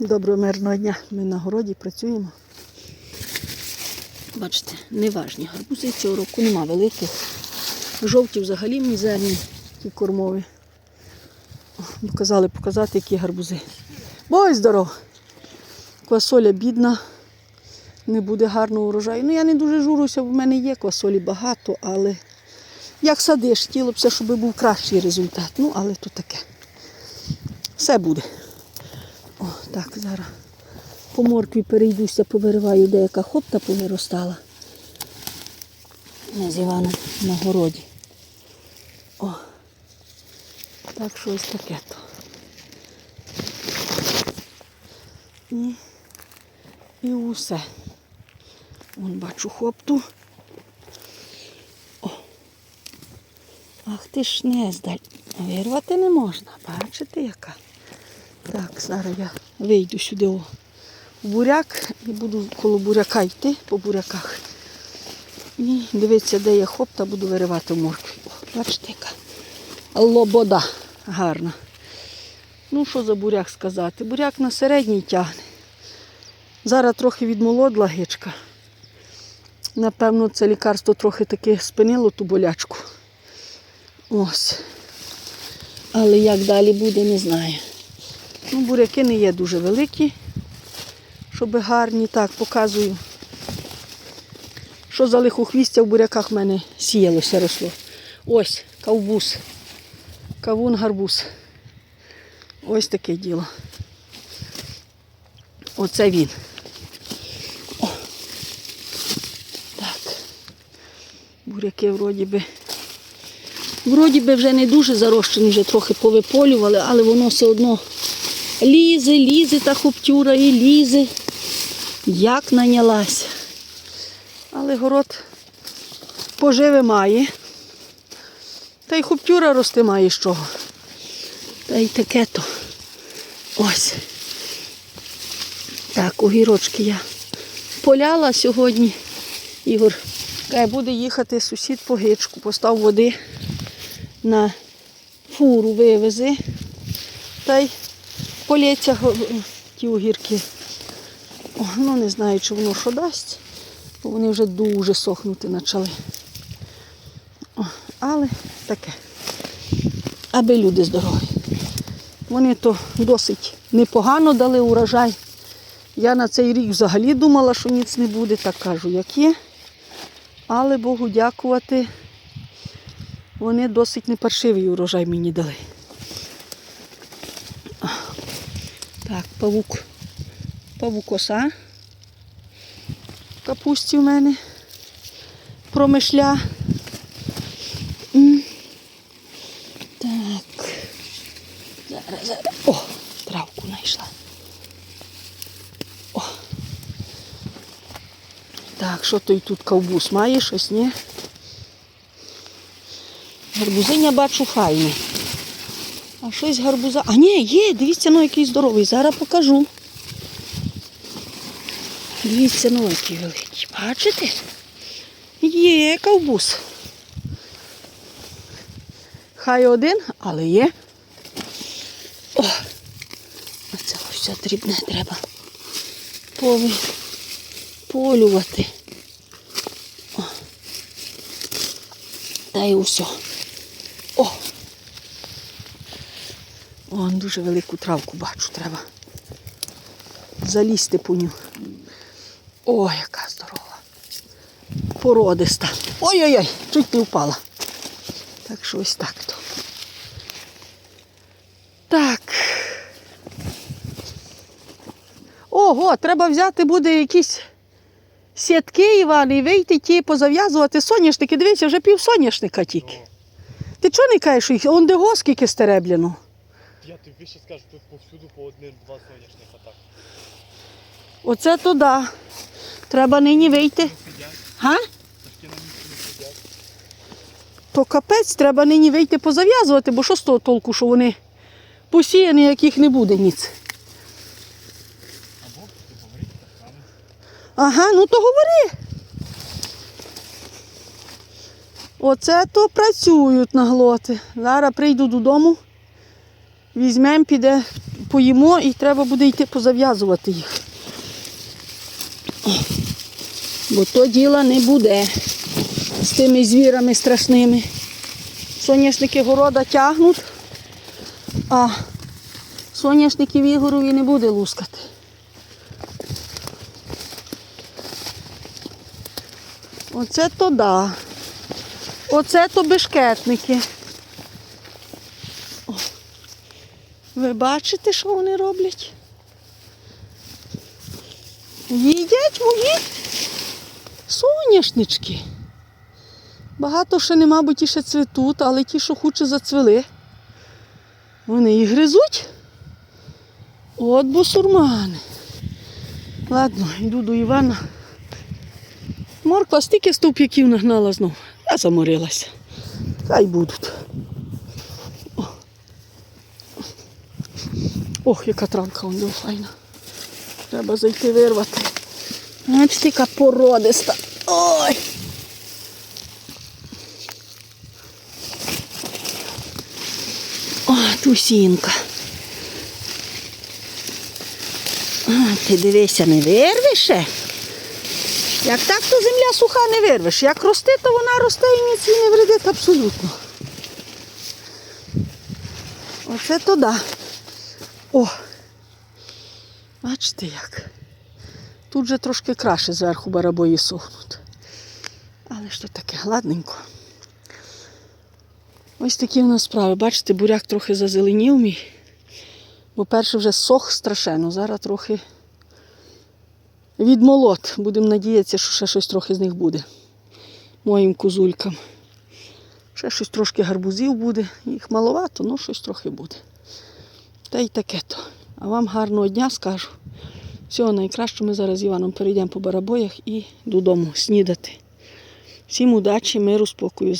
Доброго мирного дня. Ми на городі працюємо. Бачите, неважні гарбузи цього року нема великих. Жовті взагалі мізерні, ті кормові. О, показати, які гарбузи. Бой здоров! Квасоля бідна, не буде гарного урожаю. Ну я не дуже журуся, бо в мене є квасолі багато, але як садиш, хотілося б, щоб був кращий результат. Ну, але то таке. Все буде. О, так, зараз по моркві перейдуся, повириваю, деяка хопта повиростала. Ми з Іваном на городі. О, так що ось таке то. І, і усе. Вон бачу хопту. О. Ах ти ж не здаль. Вирвати не можна. Бачите, яка? Так, зараз я вийду сюди о, в буряк і буду коло буряка йти по буряках. І дивитися, де є хопта, буду виривати моркві. Бачите, яка лобода гарна. Ну, що за буряк сказати? Буряк на середній тягне. Зараз трохи відмолодла гичка. Напевно, це лікарство трохи таки спинило ту болячку. Ось. Але як далі буде, не знаю. Ну, буряки не є дуже великі, щоб гарні. Так, показую, що за лихохвістя в буряках в мене сіялося росло. Ось кавбуз, кавун гарбуз. Ось таке діло. Оце він. О. Так. Буряки вроді би. Вроді би вже не дуже зарощені, вже трохи повиполювали, але воно все одно лізе, лізе та хоптюра і лізе. Як нанялась. Але город поживи має. Та й хоптюра рости має з чого. Та й таке то. Ось. Так, огірочки я поляла сьогодні. Ігор каже, буде їхати сусід по гичку, постав води на фуру вивези. Та й полється ті огірки. О, ну не знаю, чи воно що дасть, бо вони вже дуже сохнути почали. О, але таке. Аби люди здорові. Вони то досить непогано дали урожай. Я на цей рік взагалі думала, що ніц не буде, так кажу, як є. Але Богу дякувати, вони досить непаршивий урожай мені дали. Так, павук. Павукоса. Капусті в мене. Промишля. Так. Зараз, зараз. О, травку знайшла. О. Так, що той тут ковбус має щось, ні? Гарбузиня бачу файне. А щось гарбуза. А ні, є, дивіться, ну який здоровий. Зараз покажу. Дивіться, ну який великий. Бачите? Є ковбус. Хай один, але є. О! Оце все дрібне треба пови... полювати. О. Та й усе. Вон дуже велику травку бачу, треба залізти по ню. Ой, яка здорова. Породиста. Ой-ой-ой, чуть не впала. Так що ось так то. Так. Ого, треба взяти буде якісь сітки, Іван, і вийти ті позав'язувати соняшники. Дивіться, вже пів соняшника тільки. Ти чого не кажеш, їх? он де скільки стеребляно? Я тобі більше скажу, тут повсюду по один-два соняшника так. Оце то да. Треба нині вийти. Га? То капець, треба нині вийти позав'язувати, бо що з того толку, що вони посіяні, яких не буде ніц. Або ти говорить так само. Ага, ну то говори. Оце то працюють на глоти. Зараз прийду додому, візьмемо, піде поїмо і треба буде йти позав'язувати їх. Бо то діла не буде з тими звірами страшними. Соняшники города тягнуть, а соняшників Ігорові не буде лускати. Оце то да. Оце то бешкетники. О. Ви бачите, що вони роблять? Їдять мої соняшнички. Багато ще нема, бо ті ще цвітуть, але ті, що хуче зацвіли, вони і гризуть. От бусурмани. Ладно, йду до Івана. Морква стільки стовп'яків нагнала знов. Я заморилася. Хай будуть. Ох, яка травка вон була файна. Треба зайти вирвати. Бачите, яка породиста. Ой. О, тусінка. А, ти дивися, не вирвеш? Як так, то земля суха не вирвеш. Як росте, то вона росте і ніц їй не вредить абсолютно. Оце то да. О! Бачите як. Тут же трошки краще зверху барабої сохнуть. Але що таке, гладненько. Ось такі в нас справи. Бачите, буряк трохи зазеленів мій. Бо перший вже сох страшенно. Зараз трохи відмолот. Будемо надіятися, що ще щось трохи з них буде. Моїм козулькам. Ще щось трошки гарбузів буде. Їх маловато, але щось трохи буде. Та й таке то. А вам гарного дня скажу. Всього найкращого. Ми зараз з Іваном перейдемо по барабоях і додому снідати. Всім удачі, миру, спокою.